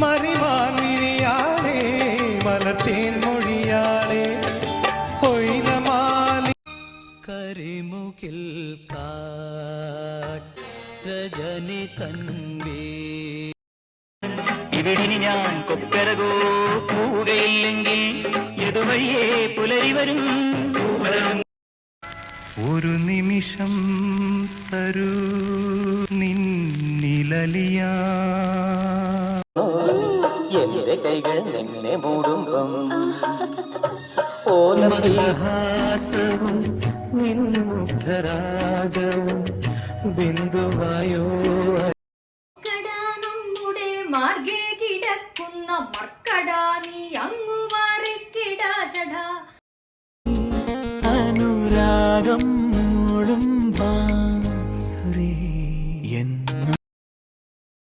മറിവാൻ വിരിയാളേ മലത്തേൻ മൊഴിയാളേ. കൊയിലമാലി കരിമുകിൽ രജനി തൻവേ ഇവിടിനി ഞാൻ കൊപ്പിറകോ പോവുകയില്ലെങ്കിൽ ഇതുവഴിയേ പുലരി വരും. ഒരു നിമിഷം തരൂ നിന്നിലലിയാ. എന്റെ കൈകൾ നിന്നെ മൂടുമ്പം ഓലഹാസവും ഹാസവും നിൻമുഖരാഗവും ബിന്ദുവായോ നമ്മുടെ മാർഗേ കിടക്കുന്ന മർക്കടാ നീ അങ്ങു മാറിക്കിടാശടാ അനുരാഗം മൂളും വാസുരേ. എന്നും